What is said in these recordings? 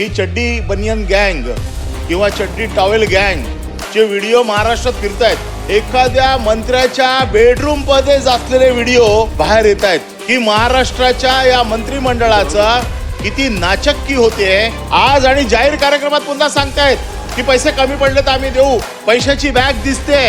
ही चड्डी बनियन गँग किंवा चड्डी टॉवेल गँग चे व्हिडिओ महाराष्ट्रात फिरत आहेत एखाद्या मंत्र्याच्या बेडरूममध्ये असलेले व्हिडिओ बाहेर येत आहेत की महाराष्ट्राच्या या मंत्रिमंडळाचा किती नाचक्की होते आज आणि जाहीर कार्यक्रमात पुन्हा सांगतायत. की पैसे कमी पडले तर आम्ही देऊ. पैशाची बॅग दिसते.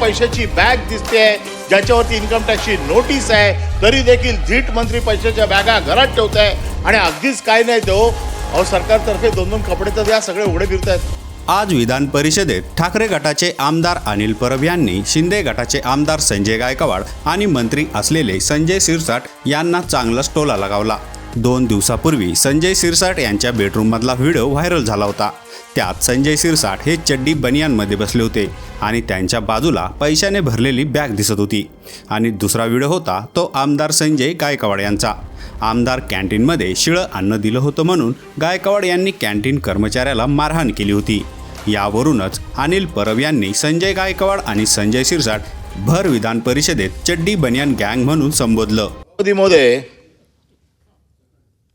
पैशाची बॅग दिसते. ज्याच्यावरती इन्कम टॅक्सची नोटीस आहे. तरी देखील धीट मंत्री पैशाच्या बॅगा घरात ठेवत आहे आणि अगदीच काय नाही तो अहो सरकारतर्फे दोन दोन कपडे तर या सगळे उघडे फिरत आहेत आज विधान परिषदेत ठाकरे गटाचे आमदार अनिल परब यांनी शिंदे गटाचे आमदार संजय गायकवाड आणि मंत्री असलेले संजय सिरसाट यांना चांगलाच टोला लगावला. दोन दिवसापूर्वी संजय सिरसाट यांच्या बेडरूममधला व्हिडिओ व्हायरल झाला होता. त्यात संजय सिरसाट हे चड्डी बनियानमध्ये बसले होते आणि त्यांच्या बाजूला पैशाने भरलेली बॅग दिसत होती. आणि दुसरा व्हिडिओ होता तो आमदार संजय गायकवाड यांचा. आमदार कॅन्टीनमध्ये शिळं अन्न दिलं होतं म्हणून गायकवाड यांनी कॅन्टीन कर्मचाऱ्याला मारहाण केली होती. यावरूनच अनिल परब यांनी संजय गायकवाड आणि संजय शिरसाट भर विधान परिषदेत चड्डी बनियान गँग म्हणून संबोधलं. मोदीमध्ये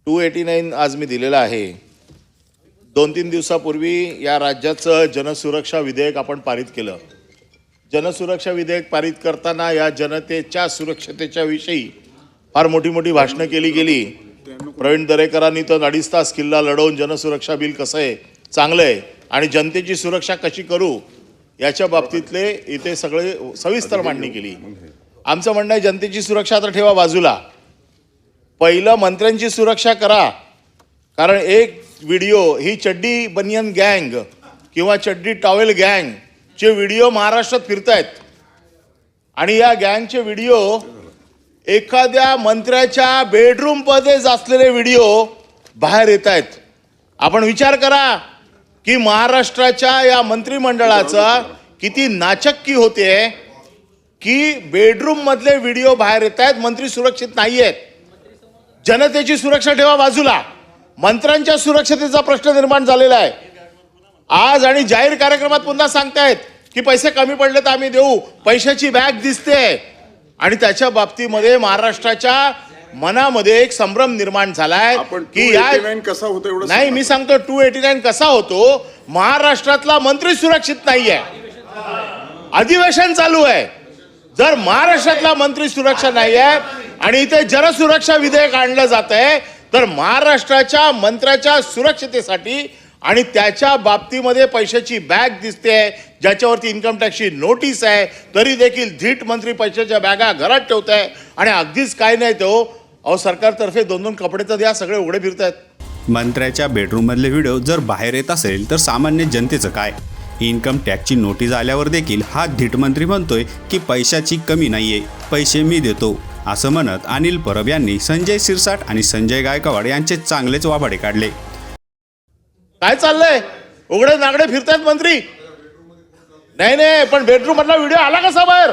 टू एटी नाईन आज मी दिलेला आहे. दोन तीन दिवसापूर्वी या राज्याचं जनसुरक्षा विधेयक आपण पारित केलं. जनसुरक्षा विधेयक पारित करताना या जनतेच्या सुरक्षतेच्या विषयी फार मोठी मोठी भाषणं केली गेली. प्रवीण दरेकरांनी तर अडीच तास किल्ला लढवून जनसुरक्षा बिल कसं आहे चांगलं आहे आणि जनतेची सुरक्षा कशी करू याच्या बाबतीतले इथे सगळे सविस्तर मांडणी केली. आमचं म्हणणं आहे जनतेची सुरक्षा आता ठेवा बाजूला. पहिलं मंत्र्यांची सुरक्षा करा. कारण एक व्हिडिओ ही चड्डी बनियन गँग किंवा चड्डी टॉवेल गँग चे व्हिडिओ महाराष्ट्रात फिरतायत. आणि या गँगचे व्हिडिओ एखाद्या मंत्र्याच्या बेडरूममध्येच असलेले व्हिडिओ बाहेर येत आहेत आपण विचार करा की महाराष्ट्राच्या या मंत्रिमंडळाचा किती नाचक्की होते की बेडरूममधले व्हिडिओ बाहेर येत आहेत मंत्री सुरक्षित नाही आहेत जनतेची सुरक्षा ठेवा बाजूला. मंत्र्यांच्या सुरक्षतेचा प्रश्न निर्माण झालेला आहे. आज आणि जाहीर कार्यक्रमात पुन्हा सांगतायत की पैसे कमी पडले तर आम्ही देऊ. पैशाची बॅग दिसते. आणि त्याच्या बाबतीमध्ये महाराष्ट्राच्या मनामध्ये एक संभ्रम निर्माण झालाय की या 289 कसा होतो एवढं नाही. मी सांगतो टू एटी नाईन कसा होतो? महाराष्ट्रातला मंत्री सुरक्षित नाहीये. अधिवेशन चालू आहे. जर महाराष्ट्रातला मंत्री सुरक्षा नाही आहे आणि इथे जनसुरक्षा विधेयक आणलं जात आहे तर महाराष्ट्राच्या मंत्र्याच्या सुरक्षतेसाठी आणि त्याच्या बाबतीमध्ये पैशाची बॅग दिसते आहे ज्याच्यावरती इन्कम टॅक्सची नोटीस आहे तरी देखील धीट मंत्री पैशाच्या बॅगा घरात ठेवत आहे आणि अगदीच काय नाही तो अहो सरकारतर्फे दोन दोन कपडे तर द्या सगळे उघडे फिरत आहेत मंत्र्याच्या बेडरूममधले व्हिडिओ जर बाहेर येत असेल तर सामान्य जनतेचं काय? इन्कम टॅक्सची नोटीस आल्यावर देखील हा धीट मंत्री म्हणतोय की पैशाची कमी नाहीये पैसे मी देतो असं म्हणत अनिल परब यांनी संजय सिरसाट आणि संजय गायकवाड यांचे चांगलेच वाभाडे काढले. काय चाललंय? उघडे नागडे फिरतायत मंत्री. नाही नाही पण बेडरूम मधला व्हिडिओ आला कसा बाहेर?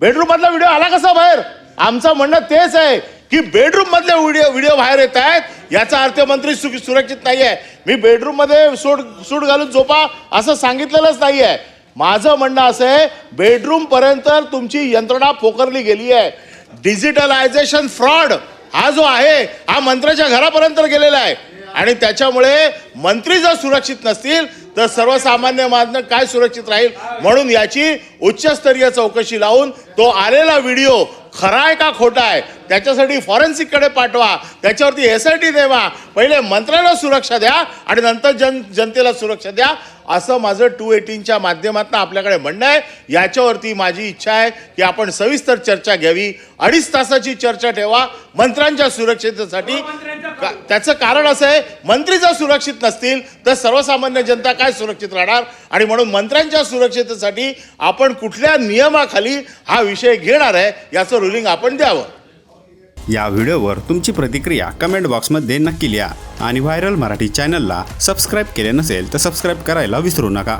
बेडरूम मधला व्हिडिओ आला कसा बाहेर? आमचं म्हणणं तेच आहे की बेडरूम मधले व्हिडिओ व्हिडिओ बाहेर येत आहेत. याचा अर्थ मंत्री सु- सुरक्षित नाही आहे मी बेडरूममध्ये सूट सूट घालून झोपा असं सांगितलेलंच नाही आहे माझं म्हणणं असं आहे बेडरूम पर्यंत तुमची यंत्रणा पोकरली गेली आहे. डिजिटलायझेशन फ्रॉड हा जो आहे हा मंत्र्याच्या घरापर्यंत गेलेला आहे. आणि त्याच्यामुळे मंत्री जर सुरक्षित नसतील तर सर्वसामान्य मानव काय सुरक्षित राहील? म्हणून याची उच्चस्तरीय चौकशी लावून तो आलेला व्हिडिओ खरा आहे का खोटा आहे त्याच्यासाठी फॉरेन्सिककडे पाठवा त्याच्यावरती एस आय टी देवा पहिले मंत्र्याला सुरक्षा द्या आणि नंतर जन जनतेला सुरक्षा द्या. असं माझं टू एटीनच्या माध्यमातून आपल्याकडे म्हणणं आहे. याच्यावरती माझी इच्छा आहे की आपण सविस्तर चर्चा घ्यावी. अडीच तासाची चर्चा ठेवा. मंत्र्यांच्या सुरक्षेसाठी का- त्याचं कारण असं आहे मंत्री जर सुरक्षित नसतील तर सर्वसामान्य जनता काय सुरक्षित राहणार? आणि म्हणून मंत्र्यांच्या सुरक्षिततेसाठी आपण कुठल्या नियमाखाली हा विषय घेणार आहे याचं रुलिंग आपण द्यावं. या व्हिडिओवर तुमची प्रतिक्रिया कमेंट बॉक्समध्ये नक्की लिहा. आणि व्हायरल मराठी चॅनलला सबस्क्राईब केले नसेल तर सबस्क्राईब करायला विसरू नका.